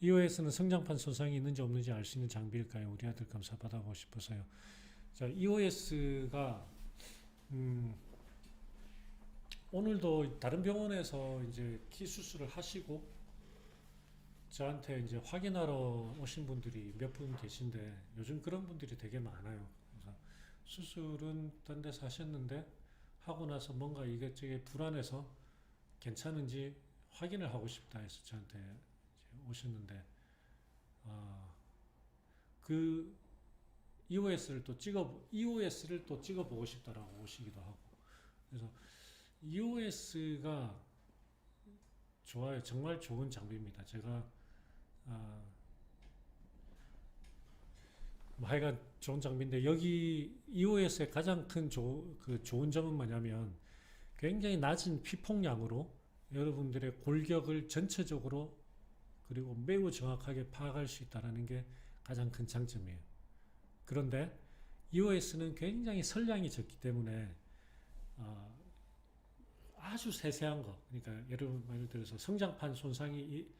EOS는 성장판 손상이 있는지 없는지 알 수 있는 장비일까요? 우리 아들 검사 받아보고 싶어서요. 자, EOS가 음, 오늘도 다른 병원에서 이제 키 수술을 하시고 저한테 이제 확인하러 오신 분들이 몇 분 계신데 요즘 그런 분들이 되게 많아요. 그래서 수술은 딴 데서 하셨는데 하고 나서 뭔가 이것저것 불안해서 괜찮은지 확인을 하고 싶다 해서 저한테 오셨는데 아, 그 EOS를 또 찍어 EOS를 또 찍어 보고 싶다라고 오시기도 하고 그래서 EOS가 좋아요. 정말 좋은 장비입니다. 제가 아, 뭐 하여간 좋은 장비인데 여기 EOS의 가장 큰 조, 그 좋은 점은 뭐냐면 굉장히 낮은 피폭량으로 여러분들의 골격을 전체적으로 그리고 매우 정확하게 파악할 수 있다는 게 가장 큰 장점이에요. 그런데 EOS는 굉장히 선량이 적기 때문에 어, 아주 세세한 거, 그러니까 예를, 예를 들어서 성장판 손상이 이-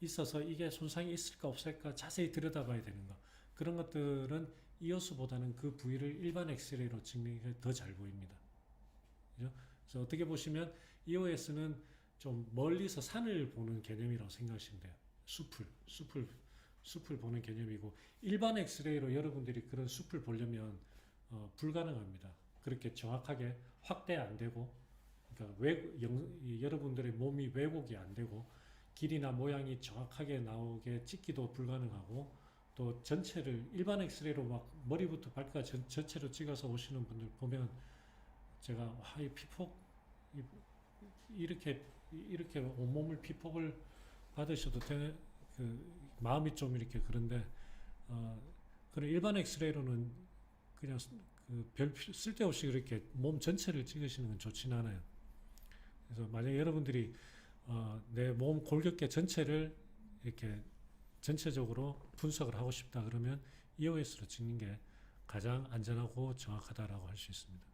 있어서 이게 손상이 있을까 없을까 자세히 들여다봐야 되는 거 그런 것들은 이오스보다는 그 부위를 일반 엑스레이로 찍는 게 더 잘 보입니다. 그죠? 그래서 어떻게 보시면 EOS는 좀 멀리서 산을 보는 개념이라고 생각하시면 돼요. 숲을, 숲을, 숲을 보는 개념이고 일반 엑스레이로 여러분들이 그런 숲을 보려면 어, 불가능합니다. 그렇게 정확하게 확대 안 되고, 그러니까 외, 영, 이 여러분들의 몸이 왜곡이 안 되고 길이나 모양이 정확하게 나오게 찍기도 불가능하고 또 전체를 일반 엑스레이로 막 머리부터 발끝까지 전, 전체로 찍어서 오시는 분들 보면 제가 와, 이 피폭 이, 이렇게 이렇게 온몸을 피폭을 받으셔도 되는 그 마음이 좀 이렇게 그런데 어 그런 일반 엑스레이로는 그냥 그 별 쓸데없이 그렇게 몸 전체를 찍으시는 건 좋지는 않아요. 그래서 만약 여러분들이 어, 내 몸 골격계 전체를 이렇게 전체적으로 분석을 하고 싶다 그러면 EOS로 찍는 게 가장 안전하고 정확하다라고 할 수 있습니다.